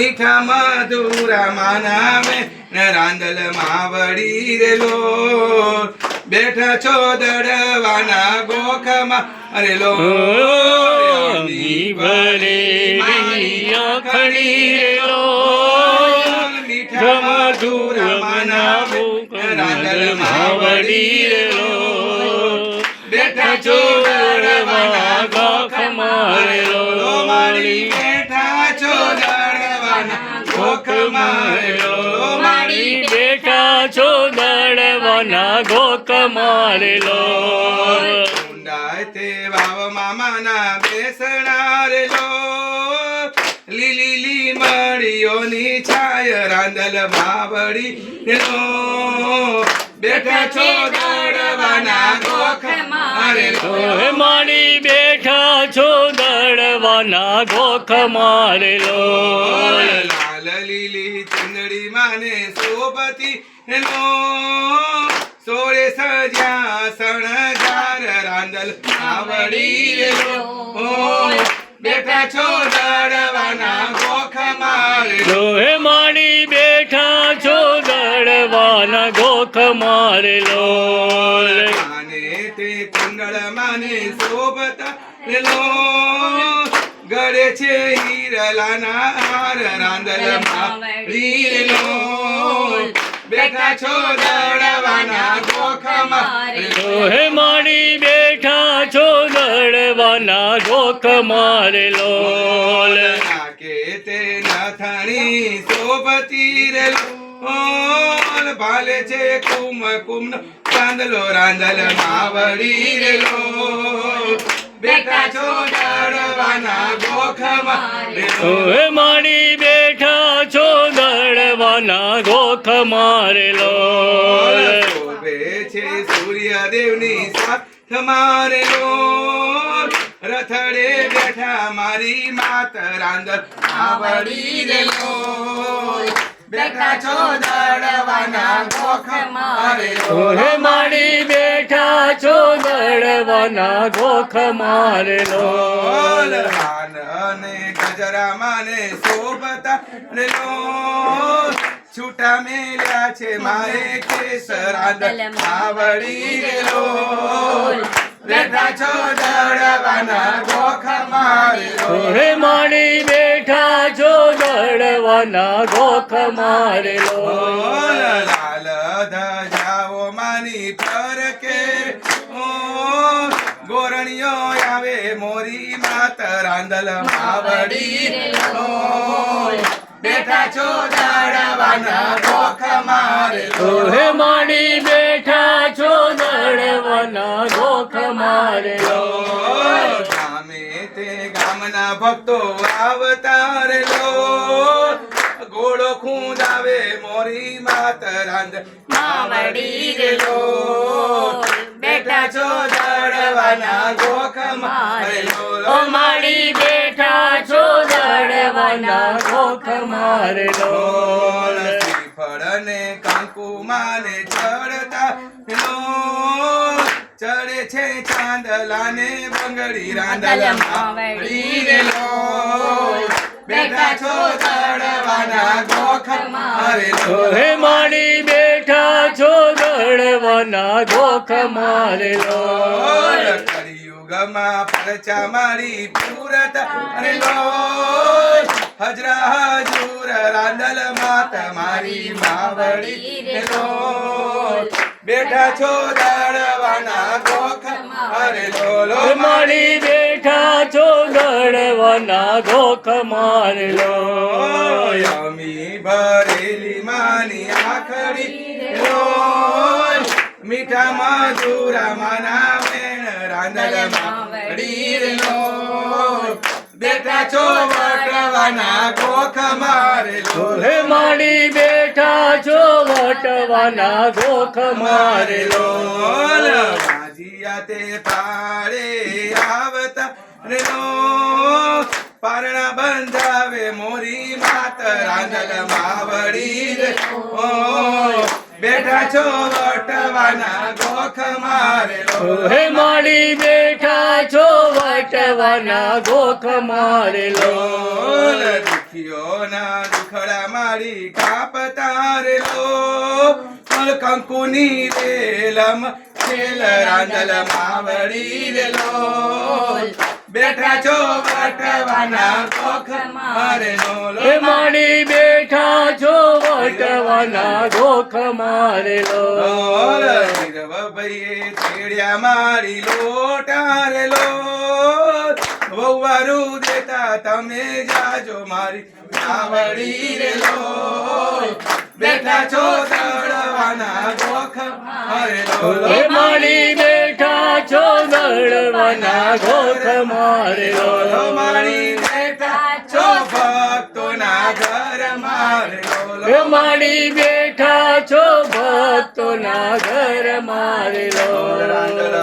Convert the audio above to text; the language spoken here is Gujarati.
મીઠા મધુરા માનાવે ને રાંદલ માવડી રેલો. બેઠા છો દડવાના ગોખમાં અરે લો. મી ખડી રે લો મીઠા મધુરા માનાવો રાંદલ માવડી રેલો. બેઠા છો દડવાના ગોખમાં રે લો. મારી રે મારી બેઠા છો દળવાના ગોક મારેલો ઊંડાય તે વાવ મામાના બેસણારેલો લીલી લી મળીઓની છાય રાંદલ માવડી લો. બેઠા છો દડવાના ગોખ મારે લો હે મારી બેઠા છો દળવાના ગોખ મારેલો લાલ લીલી ચંદડી માને સોબતી નો સોળે સજ્યા સણગાર રાંદલ આવડી લેલો ઓ બેઠા છો દડવાના ગોખ મારે જો હે મારી બેઠા છો દડવાના ગોખ મારેલો માને તે કુંડળ માને સોબતા રેલો ગળે છે હીરલાના હાર રાંદલ માવડી બેઠા છો દડવાના ગોખમાં. જો હે મારી બેઠા છો દડવાના ગોખ મારેલો કે તે નથણી શોભતી રેલો ઓલ ભાલે છે કુમ કુમ ચાંદલો રાંદલ માવડી રેલો બેઠા છો દડવાના ગોખમાં. જો માણી મારી બેઠા છો દળવાના ગોખ મારેલો શોભે છે સૂર્યદેવની સાથ મારેલો રથડે બેઠા મારી માત રાંદર આવડી રેલો બેઠા છો દડવાના ગોખ મારેલો હે મારી બેઠા છો દળવાના ગોખ મારેલો હાન અને ગજરા માને શોભતા રેલો છૂટા મેલ્યા છે મારે કેસર આંદર આવડી રેલો બેઠા છો દડવાના ગોખ મારેલો હે મારી બેઠા છો દળવાના ગોખ મારેલો લાલ ધજાઓ માની ફરકે ઓ ગોરણીઓ આવે મોરી માત રાંદલ માવડી. બેઠા છો દડવાના ગોખ મારે. હે મારી બેઠા છો દળવાના ગોખ મારેલો ગામે તે ગામના ભક્તો આવતા રેલો ઘોડો ખૂંદાવે મોરી માત રાંદ માવડી રેલો બેઠા છો દડવાના ગોખમાં. ઓ મારી બેઠા છો દળવાના ગોખ મારેલો ફળને ને માને ચડતા લો ચડે છે ચાંદલાને બંગડી રાંદલા માવડી રેલો બેઠા છો ચડવાના ગોખ મારેલો હે માણી બેઠા છો ચડવાના ગોખમાં. રે મારેલો કળિયુગમાં પરચા મારી પૂરત. અને લો હજરા હજુર રાંદલ માત મારી માવડી. લો બેઠા છો દળવાના ગોખ. અરે લો લો મારી બેઠા છો દળવાના ગોખ. મારેલો યમી ભરેલી માની આખડી. લો મીઠા મધુરા માના વેણ રાંદલ માવડી લો બેઠા છો વટવાના ગોખ મારેલો. હે મારી બેઠા છો વટવાના ગોખ મારેલો. માજીયા તે પાડે આવતા રેલો. પારણા બંધાવે મોરી માત રાંદલ માવડી રે ઓ બેઠા છો વટવાના ગોખ મારેલો. હે માળી બેઠા છો વટવાના ગોખ મારેલો. સખીઓના દુખડા મારી કાપ તારેલો. કંકુની રેલમ ખેલ રાંદલ માવડી રે લો બેઠા છો વટવાના કોખ મારેલો માણી બેઠા છો વટવાના કોખ મારેલો ભઈએ તેડ્યા મારી લોટારેલો વહુવારું દેતા તમે જાજો મારી આવડી રેલો બેઠા છો દળવાના કોખ મારે લો લો. એ માડી બેઠા છો દળવાના ગોખ લો મારેલો માણી મારી બેઠા છો ભક્તોના ઘર મારે લો. બેઠા છો ભક્તોના ઘર મારેલો રાંદલ